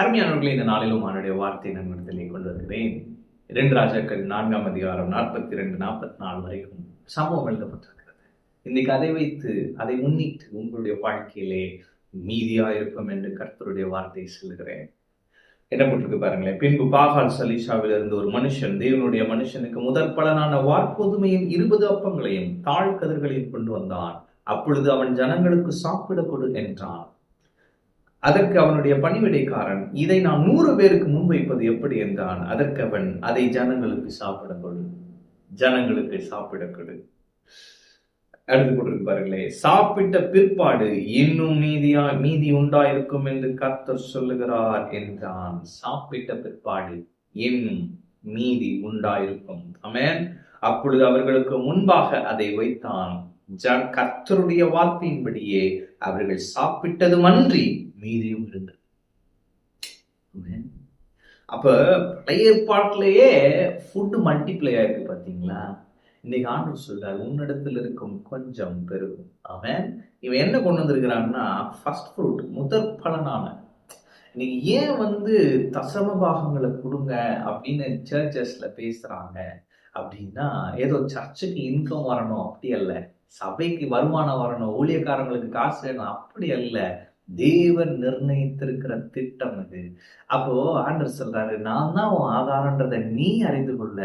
அருமையானவர்களை இந்த நாளிலும் அவனுடைய வார்த்தை நன்மடத்திலே கொண்டு வருகிறேன். இரண்டு ராஜாக்கள் நான்காம் அதிகாரம் நாற்பத்தி ரெண்டு நாற்பத்தி நாலு வரைக்கும் சம்பவம் எழுதப்பட்டிருக்கிறது. இன்னைக்கு அதை வைத்து அதை முன்னிட்டு உங்களுடைய வாழ்க்கையிலே மீதியா இருக்கும் என்று கர்த்தருடைய வார்த்தையை சொல்லுகிறேன். என்ன போட்டிருக்கு பாருங்களேன். பின்பு பாகால் சலீஷாவில் இருந்து ஒரு மனுஷன் தேவனுடைய மனுஷனுக்கு முதற் பலனான வார்ப்புதுமையின் இருபது அப்பங்களையும் தாழ் கதிர்களையும் கொண்டு வந்தான். அப்பொழுது அவன் ஜனங்களுக்கு சாப்பிட கொடு என்றான். அதற்கு அவனுடைய பணிவிடைக்காரன். இதை நான் நூறு பேருக்கு முன்வைப்பது எப்படி என்றான். அதற்கு அவன் அதை ஜனங்களுக்கு சாப்பிட கொடு. ஜனங்களுக்கு சாப்பிட கொடு. அடுத்து கொண்டிருப்பார்களே சாப்பிட்ட பிற்பாடு இன்னும் மீதியா மீதி உண்டாயிருக்கும் என்று கர்த்தர் சொல்லுகிறார் என்றான். சாப்பிட்ட பிற்பாடு இன்னும் மீதி உண்டாயிருக்கும். அமேன் அப்பொழுது அவர்களுக்கு முன்பாக அதை வைத்தான். ஜ கர்த்தருடைய வார்த்தையின்படியே அவர்கள் சாப்பிட்டதுமன்றி மீதியும் இருந்தது. அப்போ பழைய ஏற்பாட்டிலேயே ஃபுட்டு மல்டிப்ளை ஆயிருக்கு பார்த்தீங்களா இன்னைக்கு ஆண்டு சொல்றாரு உன்னிடத்தில் இருக்கும் கொஞ்சம் பெருகும். அவன் இவன் என்ன கொண்டு வந்திருக்கிறான்னா ஃபர்ஸ்ட் ஃப்ரூட் முதற் பலனான இன்னைக்கு ஏன் வந்து தசம பாகங்களை கொடுங்க அப்படின்னு சர்ச்சஸ்ல பேசுறாங்க அப்படின்னா ஏதோ சர்ச்சுக்கு இன்கம் வரணும் அப்படி அல்ல. சபைக்கு வருமானம் வரணும் ஊழியக்காரங்களுக்கு காசு வேணும் அப்படி அல்ல. தேவன் நிர்ணயித்திருக்கிற திட்டம் இது அப்போ ஆண்டர் சொல்றாரு நான் தான் உன் ஆதாரன்றதை நீ அறிந்து கொள்ள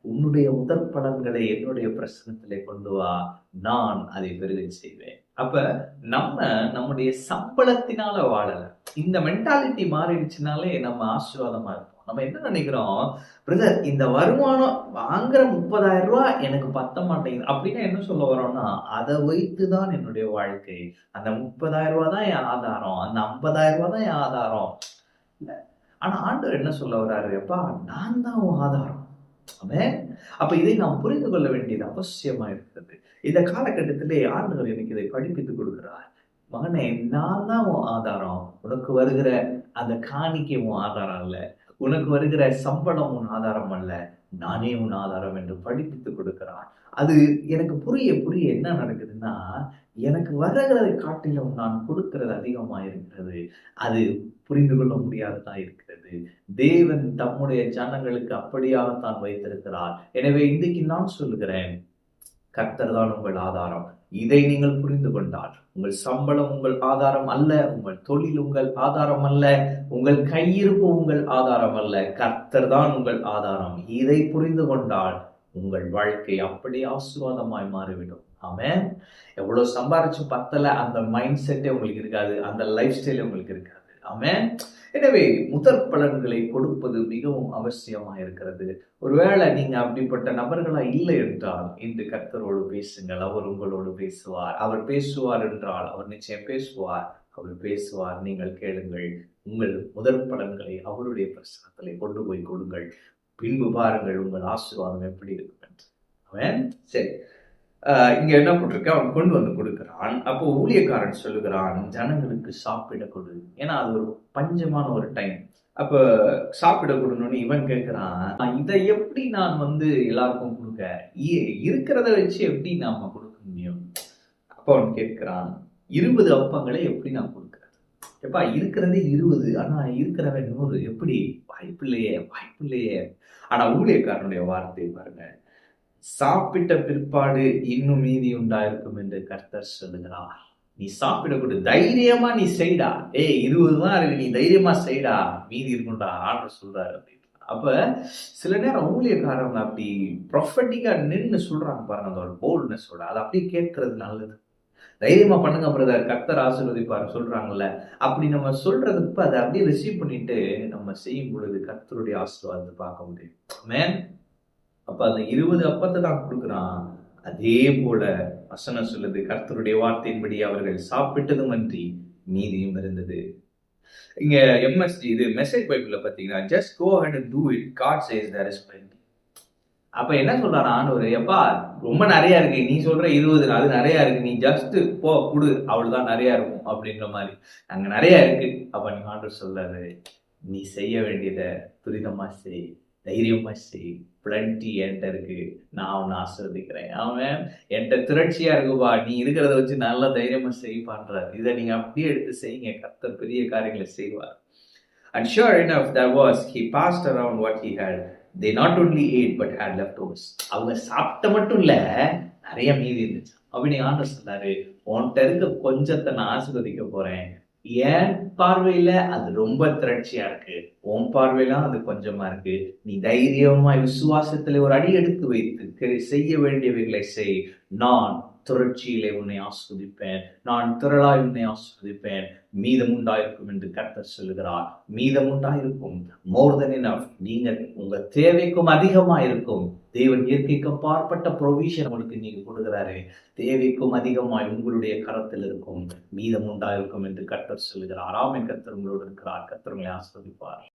உன்னுடைய முதற் பலன்களை என்னுடைய பிரசனத்திலே கொண்டு வா நான் அதை பெருகை செய்வேன். அப்ப நம்ம நம்முடைய சம்பளத்தினால வாழல. இந்த மென்டாலிட்டி மாறிடுச்சுனாலே நம்ம ஆசீர்வாதமா இருப்போம். நம்ம என்ன நினைக்கிறோம்? பிரதர் இந்த வருமானம் வாங்குற முப்பதாயிரம் ரூபாய் எனக்கு பத்த மாட்டேங்குது. அப்படின்னா என்ன சொல்ல வரோம்னா அதை வைத்து தான் என்னுடைய வாழ்க்கை. அந்த முப்பதாயிரம் ரூபா தான் என் ஆதாரம். அந்த ஐம்பதாயிரம் ரூபா தான் என் ஆதாரம். இல்ல. ஆனா ஆண்டவர் என்ன சொல்ல வர்றாரு? அப்பா நான் தான் உன் ஆதாரம். அப்ப இதை நாம் புரிந்து கொள்ள வேண்டியது அவசியமா இருக்கிறது. இந்த காலகட்டத்திலே ஆண்டவர் எனக்கு இதை படிப்பித்து கொடுக்கிறார். மகனே நான் தான் உன் ஆதாரம். உனக்கு வருகிற அந்த காணிக்கை உன் ஆதாரம் இல்லை உனக்கு வருகிற சம்பளம் உன் ஆதாரம் அல்ல நானே உன் ஆதாரம் என்று படிப்பித்து கொடுக்கிறான். அது எனக்கு புரிய புரிய என்ன நடக்குதுன்னா எனக்கு வருகிறதை காட்டிலும் நான் கொடுக்கிறது அதிகமாக இருக்கிறது. அது புரிந்து கொள்ள முடியாததா இருக்கிறது. தேவன் தம்முடைய ஜனங்களுக்கு அப்படியாகத்தான் வைத்திருக்கிறார். எனவே இன்றைக்கு நான் சொல்லுகிறேன் கர்த்தர் தான் உங்கள் ஆதாரம். இதை நீங்கள் புரிந்து கொண்டால் உங்கள் சம்பளம் உங்கள் ஆதாரம் அல்ல உங்கள் தொழில் உங்கள் ஆதாரம் அல்ல உங்கள் கையிருப்பு உங்கள் ஆதாரம் அல்ல கர்த்தர் தான் உங்கள் ஆதாரம். இதை புரிந்து கொண்டால் உங்கள் வாழ்க்கை அப்படியே ஆசீர்வாதமாய் மாறிவிடும். ஆமென். எவ்வளவு சம்பாரிச்சு பத்தல அந்த மைண்ட் செட்டே உங்களுக்கு இருக்காது அந்த லைஃப் ஸ்டைலே உங்களுக்கு இருக்காது. ஆமென். எனவே முதற் பலன்களை கொடுப்பது மிகவும் அவசியமாக இருக்கிறது. ஒருவேளை நீங்க அப்படிப்பட்ட நபர்களா இல்லை என்றால் இன்று கர்த்தரோடு பேசுங்கள். அவர் உங்களோடு பேசுவார். அவர் பேசுவார் என்றால் அவர் நிச்சயம் பேசுவார். அவர் பேசுவார். நீங்கள் கேளுங்கள். உங்கள் முதற் பலன்களை அவருடைய பிரசனத்திலே கொண்டு போய் கொடுங்கள். பின்பு பாருங்கள் உங்கள் ஆசீர்வாதம் எப்படி இருக்கும் என்று. அவன் சரி. இங்க என்ன போட்டிருக்க? அவன் கொண்டு வந்து கொடுக்கிறான். அப்போ ஊழியக்காரன் சொல்லுகிறான் ஜனங்களுக்கு சாப்பிட கொடு. ஏன்னா அது ஒரு பஞ்சமான ஒரு டைம் அப்ப சாப்பிட கொடுன்னு இவன் கேட்கிறான் இதை எப்படி நான் வந்து எல்லாருக்கும் கொடுக்க? இருக்கிறத வச்சு எப்படி நாம கொடுக்க முடியும்? அப்ப அவன் கேட்கிறான் இருபது அப்பங்களை எப்படி நான் கொடுக்கறது? எப்பா இருக்கிறதே இருபது ஆனா இருக்கிறவன் நூறு எப்படி? வாய்ப்பில்லையே வாய்ப்பில்லையே. ஆனா ஊழியக்காரனுடைய வார்த்தை பாருங்க சாப்பிட்ட பிற்பாடு இன்னும் மீதி உண்டாயிருக்கும் என்று கர்த்தர் சொல்லுகிறார். நீ சாப்பிடக்கூட தைரியமா நீ செய்டா. ஏய் இருபது தான் இருக்கு நீ தைரியமா செய்டா. மீதி இருக்கும்டா ஆர்டர் சொல்றாரு அப்படின்னு. அப்ப சில நேரம் ஊழியக்காரங்க அப்படி ப்ரொஃபட்டிக்கா நின்று சொல்றாங்க பாருங்க அந்த ஒரு போல்ட்னஸோட அதை அப்படியே கேட்கறது நல்லது. தைரியமா பண்ணுங்க பிரதர் கர்த்தர் ஆசீர்வதிப்பாரு சொல்றாங்கல்ல. அப்படி நம்ம சொல்றதுக்கு அதை அப்படியே ரிசீவ் பண்ணிட்டு நம்ம செய்யும் பொழுது கர்த்தருடைய ஆசீர்வாதத்தை பார்க்க முடியும். மேன் அப்போ அந்த இருபது அப்பத்தை தான் கொடுக்குறான். அதே போல வசனம் சொல்லுது கர்த்தருடைய வார்த்தையின்படி அவர்கள் சாப்பிட்டதும் அன்றி மீதியும் இருந்தது. இங்க எம்எஸ்டி இது மெசேஜ் பைபிள்ல பாத்தீங்கன்னா just go and do it God says there is plenty. அப்ப என்ன சொல்றாரு ஆண்டவர்? எப்பா ரொம்ப நிறைய இருக்கு. நீ சொல்ற இருபது அது நிறைய இருக்கு. நீ ஜஸ்ட் போ குடு. அவ்வளவுதான் நிறைய இருக்கும் அப்படின்ற மாதிரி. அங்க நிறைய இருக்கு. அப்ப நீ ஆண்டவர் சொல்றாரு நீ செய்ய வேண்டியதை துரிதமா செய். தைரியமாக செய் பிளண்டி என்கிட்ட இருக்கு. நான் அவனை ஆசிர்வதிக்கிறேன். அவன் என்கிட்ட திரட்சியாக இருக்குப்பா. நீ இருக்கிறத வச்சு நல்லா தைரியமா செய்வான்றார் இதை நீங்கள் அப்படியே எடுத்து செய்யுங்க. கத்த பெரிய காரியங்களை செய்வார். And sure enough, was he passed around what he had they not only ate but had leftovers அவங்க சாப்பிட்ட மட்டும் இல்லை நிறைய மீதி இருந்துச்சு. அப்படின்னு ஆண்டு சொன்னார் உன்கிட்ட இருக்க கொஞ்சத்தை நான் ஆசீர்வதிக்க போகிறேன் என் பார்வையில அது ரொம்ப திரட்சியா இருக்கு. உன் பார்வையில அது கொஞ்சமா இருக்கு. நீ தைரியமாய் விசுவாசத்துல ஒரு அடி எடுத்து வைத்து செய்ய வேண்டியவைகளை செய். நான் திரட்சியிலே உன்னை ஆஸ்வதிப்பேன். நான் திரளாய் உன்னை ஆஸ்வதிப்பேன். மீதம் உண்டாயிருக்கும் என்று கர்த்தர் சொல்லுகிறார். மீதம் உண்டாயிருக்கும். மோர் தென் இனஃப் நீங்கள் உங்க தேவைக்கும் அதிகமாக இருக்கும் தேவன் இயற்கைக்கு பார்ப்பட்ட ப்ரொவிஷன் உங்களுக்கு நீங்க கொடுக்குறாரு. தேவைக்கும் அதிகமாய் உங்களுடைய கரத்தில் இருக்கும். மீதம் உண்டாயிருக்கும் என்று கர்த்தர் சொல்லுகிறார். ஆமை கர்த்தர் உங்களோடு இருக்கிறார். கர்த்தர் உங்களை ஆஸ்வதிப்பார்.